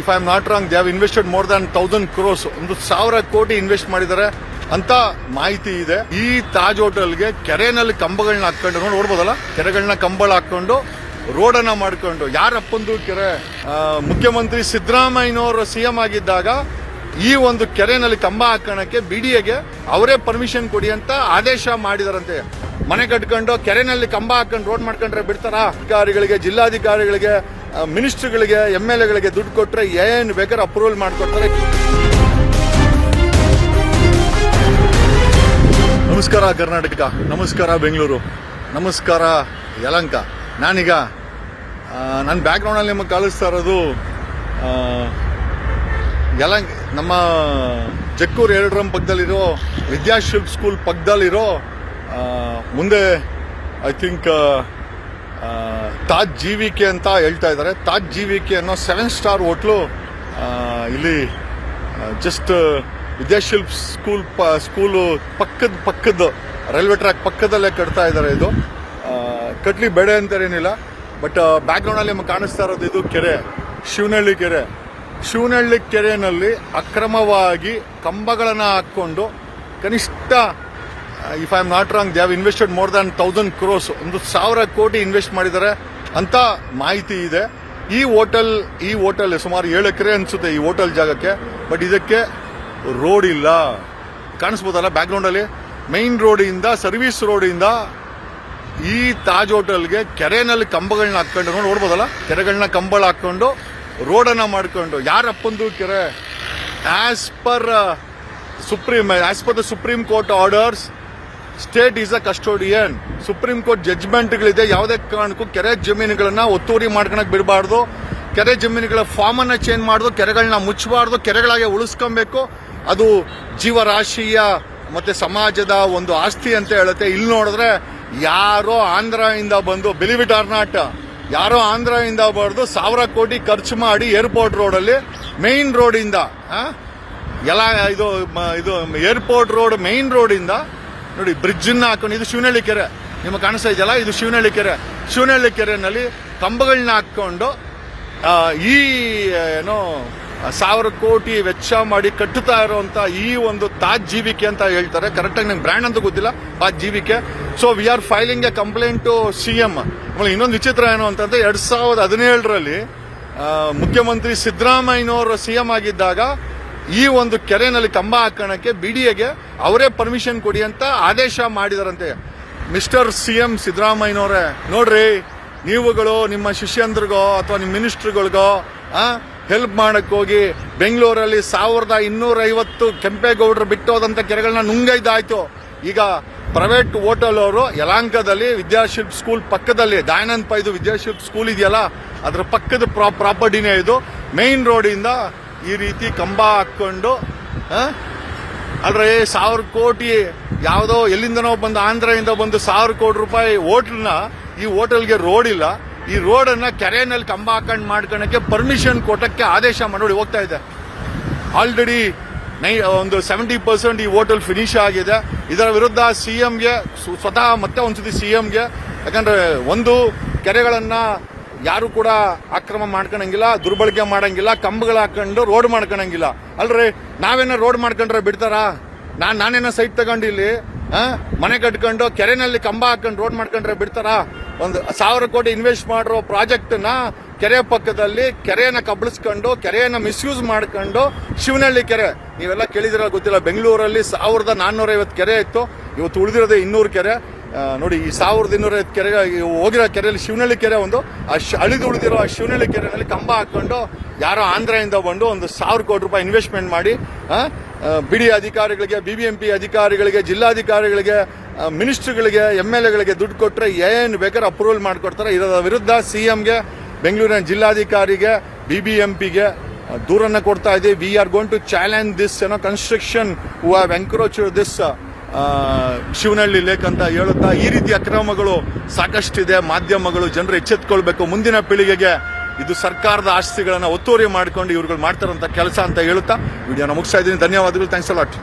If I am not wrong they have invested more than thousand crores ಒಂದು ಸಾವಿರ ಕೋಟಿ invest ಮಾಡಿದ್ದಾರೆ ಅಂತ ಮಾಹಿತಿ ಇದೆ. ಈ ತಾಜ್ ಹೋಟೆಲ್ಗೆ ಕೆರೆನಲ್ಲಿ ಕಂಬಗಳನ್ನ ಹಾಕೊಂಡು ನೋಡಿ, ನೋಡ್ಬೋದಲ್ಲ? ಕೆರೆಗಳನ್ನ ಕಂಬಳ ಹಾಕೊಂಡು ರೋಡನ್ನ ಮಾಡ್ಕೊಂಡು. ಯಾರಪ್ಪಂದು ಕೆರೆ ಮುಖ್ಯಮಂತ್ರಿ ಸಿದ್ದರಾಮಯ್ಯನವರು ಸಿಎಂ ಆಗಿದ್ದಾಗ ಈ ಒಂದು ಕೆರೆನಲ್ಲಿ ಕಂಬ ಹಾಕೋಣಕ್ಕೆ ಎಗೆ ಅವರೇ ಪರ್ಮಿಷನ್ ಕೊಡಿ ಅಂತ ಆದೇಶ ಮಾಡಿದಾರಂತೆ. ಮನೆ ಕಟ್ಕೊಂಡು ಕೆರೆನಲ್ಲಿ ಕಂಬ ಹಾಕೊಂಡು ರೋಡ್ ಮಾಡ್ಕೊಂಡ್ರೆ ಬಿಡ್ತಾರಾ? ಅಧಿಕಾರಿಗಳಿಗೆ, ಜಿಲ್ಲಾಧಿಕಾರಿಗಳಿಗೆ ಮಿನಿಸ್ಟರ್ಗಳಿಗೆ ಎಂ ಎಲ್ ಎಗಳಿಗೆ ದುಡ್ಡು ಕೊಟ್ಟರೆ ಏನು ಬೇಕಾದ್ರೆ ಅಪ್ರೂವಲ್ ಮಾಡಿಕೊಡ್ತಾರೆ. ನಮಸ್ಕಾರ ಕರ್ನಾಟಕ, ನಮಸ್ಕಾರ ಬೆಂಗಳೂರು, ನಮಸ್ಕಾರ ಯಲಂಕ. ನಾನೀಗ ನನ್ನ ಬ್ಯಾಕ್ಗ್ರೌಂಡಲ್ಲಿ ನಿಮಗೆ ಕಳಿಸ್ತಾ ಇರೋದು ಯಲಂಕ, ನಮ್ಮ ಜಕ್ಕೂರು ಎರಡರಂ ಪಕ್ಕದಲ್ಲಿರೋ ವಿದ್ಯಾಶಿಲ್ಪ್ ಸ್ಕೂಲ್ ಪಕ್ಕದಲ್ಲಿರೋ ಮುಂದೆ ಐ ಥಿಂಕ್ ತಾಜ್ ಜೀವಿಕೆ ಅಂತ ಹೇಳ್ತಾ ಇದ್ದಾರೆ. ತಾಜ್ ಜೀವಿಕೆ ಅನ್ನೋ ಸೆವೆನ್ ಸ್ಟಾರ್ ಹೋಟ್ಲು ಇಲ್ಲಿ ಜಸ್ಟ್ ವಿದ್ಯಾಶಿಲ್ಪ್ ಸ್ಕೂಲ್ ಪ ಸ್ಕೂಲು ಪಕ್ಕದ ಪಕ್ಕದ ರೈಲ್ವೆ ಟ್ರ್ಯಾಕ್ ಪಕ್ಕದಲ್ಲೇ ಕಟ್ತಾ ಇದ್ದಾರೆ ಇದು. ಕಟ್ಲಿ ಬೇಡ ಅಂತೇನಿಲ್ಲ ಬಟ್ ಬ್ಯಾಕ್ಗ್ರೌಂಡಲ್ಲಿ ನಿಮಗೆ ಕಾಣಿಸ್ತಾ ಇರೋದು ಇದು ಕೆರೆ, ಶಿವನಹಳ್ಳಿ ಕೆರೆ. ಶಿವನಹಳ್ಳಿ ಕೆರೆಯಲ್ಲಿ ಅಕ್ರಮವಾಗಿ ಕಂಬಗಳನ್ನು ಹಾಕ್ಕೊಂಡು ಕನಿಷ್ಠ if I am not wrong they have invested more than thousand crores ಒಂದು ಸಾವಿರ ಕೋಟಿ ಇನ್ವೆಸ್ಟ್ ಮಾಡಿದ್ದಾರೆ ಅಂತ ಮಾಹಿತಿ ಇದೆ. ಈ ಹೋಟೆಲ್ ಈ ಹೋಟೆಲ್ ಸುಮಾರು ಏಳು ಎಕರೆ ಅನಿಸುತ್ತೆ ಈ ಹೋಟೆಲ್ ಜಾಗಕ್ಕೆ. ಬಟ್ ಇದಕ್ಕೆ ರೋಡ್ ಇಲ್ಲ. ಕಾಣಿಸ್ಬೋದಲ್ಲ ಬ್ಯಾಕ್ಗ್ರೌಂಡ್ ಅಲ್ಲಿ? ಮೈನ್ ರೋಡಿಂದ ಸರ್ವಿಸ್ ರೋಡಿಂದ ಈ ತಾಜ್ ಹೋಟೆಲ್ಗೆ ಕೆರೆನಲ್ಲಿ ಕಂಬಗಳನ್ನ ಹಾಕೊಂಡು ನೋಡಿ ನೋಡ್ಬೋದಲ್ಲ? ಕೆರೆಗಳನ್ನ ಕಂಬಳ ಹಾಕೊಂಡು ರೋಡನ್ನ ಮಾಡ್ಕೊಂಡು. ಯಾರಪ್ಪಂದು ಕೆರೆ? As per supreme as per the supreme court orders state is a custodian supreme court ಜಡ್ಜ್ಮೆಂಟ್ಗಳಿದೆ ಯಾವುದೇ ಕಾರಣಕ್ಕೂ ಕೆರೆ ಜಮೀನುಗಳನ್ನ ಒತ್ತುವರಿ ಮಾಡ್ಕೊಳಕ್ ಬಿಡಬಾರ್ದು. ಕೆರೆ ಜಮೀನುಗಳ ಫಾರ್ಮ್ ಅನ್ನ ಚೇಂಜ್ ಮಾಡೋದು ಕೆರೆಗಳನ್ನ ಮುಚ್ಚಬಾರ್ದು, ಕೆರೆಗಳಾಗೆ ಉಳಿಸ್ಕೊಬೇಕು. ಅದು ಜೀವರಾಶಿಯ ಮತ್ತೆ ಸಮಾಜದ ಒಂದು ಆಸ್ತಿ ಅಂತ ಹೇಳುತ್ತೆ. ಇಲ್ಲಿ ನೋಡಿದ್ರೆ ಯಾರೋ ಆಂಧ್ರದಿಂದ ಬಂದು ಬಿಲಿವ್ ಇಟ್ ಆರ್ ನಾಟ್ ಯಾರೋ ಆಂಧ್ರದಿಂದ ಬರೆದು ಸಾವಿರ ಕೋಟಿ ಖರ್ಚು ಮಾಡಿ ಏರ್ಪೋರ್ಟ್ ರೋಡಲ್ಲಿ ಮೇನ್ ಇಂದ ಎಲ್ಲ ಇದು ಇದು ಏರ್ಪೋರ್ಟ್ ರೋಡ್ ಮೇನ್ ರೋಡಿಂದ ನೋಡಿ ಬ್ರಿಡ್ಜ್ ಹಾಕೊಂಡು, ಇದು ಶಿವನಹಳ್ಳಿ ಕೆರೆ. ನಿಮಗೆ ಕಾಣಿಸ್ತಾ ಇದೆಯಲ್ಲ, ಇದು ಶಿವನಹಳ್ಳಿ ಕೆರೆ. ಶಿವನಹಳ್ಳಿ ಕೆರೆನಲ್ಲಿ ಕಂಬಗಳನ್ನ ಹಾಕ್ಕೊಂಡು ಈ ಏನೋ ಸಾವಿರ ಕೋಟಿ ವೆಚ್ಚ ಮಾಡಿ ಕಟ್ಟುತ್ತಾ ಇರುವಂತ ಈ ಒಂದು ತಾಜ್ ಜೀವಿಕೆ ಅಂತ ಹೇಳ್ತಾರೆ. ಕರೆಕ್ಟಾಗಿ ನಂಗೆ ಬ್ರ್ಯಾಂಡ್ ಅಂತ ಗೊತ್ತಿಲ್ಲ, Taj GVK. So we are filing a complaint to C M ಆಮೇಲೆ ಇನ್ನೊಂದು ವಿಚಿತ್ರ ಏನು ಅಂತಂದ್ರೆ, ಎರಡ್ ಸಾವಿರದ ಹದಿನೇಳರಲ್ಲಿ ಮುಖ್ಯಮಂತ್ರಿ ಸಿದ್ದರಾಮಯ್ಯನವರು ಸಿಎಂ ಆಗಿದ್ದಾಗ ಈ ಒಂದು ಕೆರೆನಲ್ಲಿ ಕಂಬ ಹಾಕೋಣಕ್ಕೆ ಬಿಡಿಎಗೆ ಅವರೇ ಪರ್ಮಿಷನ್ ಕೊಡಿ ಅಂತ ಆದೇಶ ಮಾಡಿದಾರಂತೆ. ಮಿಸ್ಟರ್ ಸಿ ಎಂ ಸಿದ್ದರಾಮಯ್ಯನವರೇ, ನೋಡ್ರಿ, ನೀವುಗಳು ನಿಮ್ಮ ಶಿಷ್ಯಂದ್ರಿಗೋ ಅಥವಾ ನಿಮ್ಮ ಮಿನಿಸ್ಟ್ರುಗಳಿಗೋ ಹೆಲ್ಪ್ ಮಾಡೋಕ್ಕೋಗಿ ಬೆಂಗಳೂರಲ್ಲಿ ಸಾವಿರದ ಇನ್ನೂರೈವತ್ತು ಕೆಂಪೇಗೌಡರು ಬಿಟ್ಟೋದಂಥ ಕೆರೆಗಳನ್ನ ನುಂಗೈದಾಯ್ತು. ಈಗ ಪ್ರೈವೇಟ್ ಹೋಟೆಲ್ ಅವರು ಯಲಾಂಕದಲ್ಲಿ ವಿದ್ಯಾಶಿಲ್ಪ ಸ್ಕೂಲ್ ಪಕ್ಕದಲ್ಲಿ ದಯಾನಂದ್ ಪೈದು ವಿದ್ಯಾಶಿಲ್ಪ ಸ್ಕೂಲ್ ಇದೆಯಲ್ಲ, ಅದರ ಪಕ್ಕದ ಪ್ರಾಪರ್ಟಿನೇ ಇದು. ಮೇನ್ ರೋಡಿಂದ ಈ ರೀತಿ ಕಂಬ ಹಾಕೊಂಡು ಅಲ್ರಿ ಸಾವಿರ ಕೋಟಿ ಯಾವುದೋ ಎಲ್ಲಿಂದನೋ ಬಂದು ಆಂಧ್ರದಿಂದ ಬಂದು ಸಾವಿರ ಕೋಟಿ ರೂಪಾಯಿ ಹೋಟ್ಲನ್ನ ಈ ಹೋಟೆಲ್ಗೆ ರೋಡ್ ಇಲ್ಲ. ಈ ರೋಡನ್ನ ಕೆರೆಯಲ್ಲಿ ಕಂಬ ಹಾಕೊಂಡು ಮಾಡ್ಕೊಳಕ್ಕೆ ಪರ್ಮಿಷನ್ ಕೊಟ್ಟಕ್ಕೆ ಆದೇಶ ಮಾಡಿ ಹೋಗ್ತಾ ಇದೆ ಆಲ್ರೆಡಿ ನೈ ಒಂದು ಸೆವೆಂಟಿ ಪರ್ಸೆಂಟ್ ಈ ಹೋಟೆಲ್ ಫಿನಿಶ್ ಆಗಿದೆ. ಇದರ ವಿರುದ್ಧ ಸಿ ಎಂಗೆ ಸ್ವತಃ ಮತ್ತೆ ಒಂದ್ಸತಿ ಸಿಎಂಗೆ ಯಾಕಂದ್ರೆ ಒಂದು ಕೆರೆಗಳನ್ನ ಯಾರು ಕೂಡ ಅಕ್ರಮ ಮಾಡ್ಕೊಳಂಗಿಲ್ಲ ದುರ್ಬಳಕೆ ಮಾಡಂಗಿಲ್ಲ, ಕಂಬಗಳು ಹಾಕೊಂಡು ರೋಡ್ ಮಾಡ್ಕೊಳಂಗಿಲ್ಲ ಅಲ್ರಿ, ನಾವೇನ ರೋಡ್ ಮಾಡ್ಕೊಂಡ್ರೆ ಬಿಡ್ತಾರಾ? ನಾನ್, ನಾನೇನೋ ಸೈಟ್ ತಗೊಂಡು ಇಲ್ಲಿ ಮನೆ ಕಟ್ಕೊಂಡು ಕೆರೆನಲ್ಲಿ ಕಂಬ ಹಾಕೊಂಡು ರೋಡ್ ಮಾಡ್ಕೊಂಡ್ರೆ ಬಿಡ್ತಾರಾ? ಒಂದು ಸಾವಿರ ಕೋಟಿ ಇನ್ವೆಸ್ಟ್ ಮಾಡಿರೋ ಪ್ರಾಜೆಕ್ಟ್ನ ಕೆರೆ ಪಕ್ಕದಲ್ಲಿ ಕೆರೆಯನ್ನ ಕಬಳಿಸ್ಕೊಂಡು ಕೆರೆಯನ್ನ ಮಿಸ್ಯೂಸ್ ಮಾಡ್ಕೊಂಡು ಶಿವನಹಳ್ಳಿ ಕೆರೆ. ನೀವೆಲ್ಲ ಕೇಳಿದಿರ, ಗೊತ್ತಿಲ್ಲ, ಬೆಂಗಳೂರಲ್ಲಿ ಸಾವಿರದ ನಾನ್ನೂರ ಐವತ್ತು ಕೆರೆ ಇತ್ತು. ಇವತ್ತು ಉಳಿದಿರೋದೇ ಇನ್ನೂರು ಕೆರೆ. ನೋಡಿ, ಈ ಸಾವಿರದ ಇನ್ನೂರ ಕೆರೆ ಹೋಗಿರೋ ಕೆರೆಯಲ್ಲಿ ಶಿವನಹಳ್ಳಿ ಕೆರೆ ಒಂದು. ಆ ಶ್- ಅಳಿದು ಉಳಿದಿರೋ ಆ ಶಿವನಹಳ್ಳಿ ಕೆರೆಯಲ್ಲಿ ಕಂಬ ಹಾಕ್ಕೊಂಡು ಯಾರೋ ಆಂಧ್ರದಿಂದ ಬಂದು ಒಂದು ಸಾವಿರ ಕೋಟಿ ರೂಪಾಯಿ ಇನ್ವೆಸ್ಟ್ಮೆಂಟ್ ಮಾಡಿ ಬಿಡಿ ಅಧಿಕಾರಿಗಳಿಗೆ ಬಿ ಬಿ ಅಧಿಕಾರಿಗಳಿಗೆ ಪಿ ಅಧಿಕಾರಿಗಳಿಗೆ, ಜಿಲ್ಲಾಧಿಕಾರಿಗಳಿಗೆ ಮಿನಿಸ್ಟ್ರಿಗಳಿಗೆ ಎಂ ಎಲ್ ಎಗಳಿಗೆ ದುಡ್ಡು ಕೊಟ್ಟರೆ ಏನು ಬೇಕಾದ್ರೆ ಅಪ್ರೂವಲ್ ಮಾಡಿಕೊಡ್ತಾರೆ. ಇದರ ವಿರುದ್ಧ ಸಿ ಎಮ್ಗೆ ಬೆಂಗಳೂರಿನ ಜಿಲ್ಲಾಧಿಕಾರಿಗೆ ಬಿ ಬಿ ಎಂ ಪಿಗೆ ದೂರನ್ನು ಕೊಡ್ತಾ ಇದ್ದೀವಿ. We are going to challenge this ಏನೋ construction who have this Shivanahalli lake ಅಂತ ಹೇಳುತ್ತಾ ಈ ರೀತಿ ಅಕ್ರಮಗಳು ಸಾಕಷ್ಟಿದೆ, ಮಾಧ್ಯಮಗಳು ಜನರು ಎಚ್ಚೆತ್ಕೊಳ್ಬೇಕು. ಮುಂದಿನ ಪೀಳಿಗೆಗೆ ಇದು ಸರ್ಕಾರದ ಆಸ್ತಿಗಳನ್ನು ಒತ್ತುವರಿ ಮಾಡ್ಕೊಂಡು ಇವ್ರುಗಳು ಮಾಡ್ತಾರಂತ ಕೆಲಸ ಅಂತ ಹೇಳುತ್ತಾ ವಿಡಿಯೋನ ಮುಗಿಸ್ತಾ ಇದ್ದೀನಿ. ಧನ್ಯವಾದಗಳು. Thanks a lot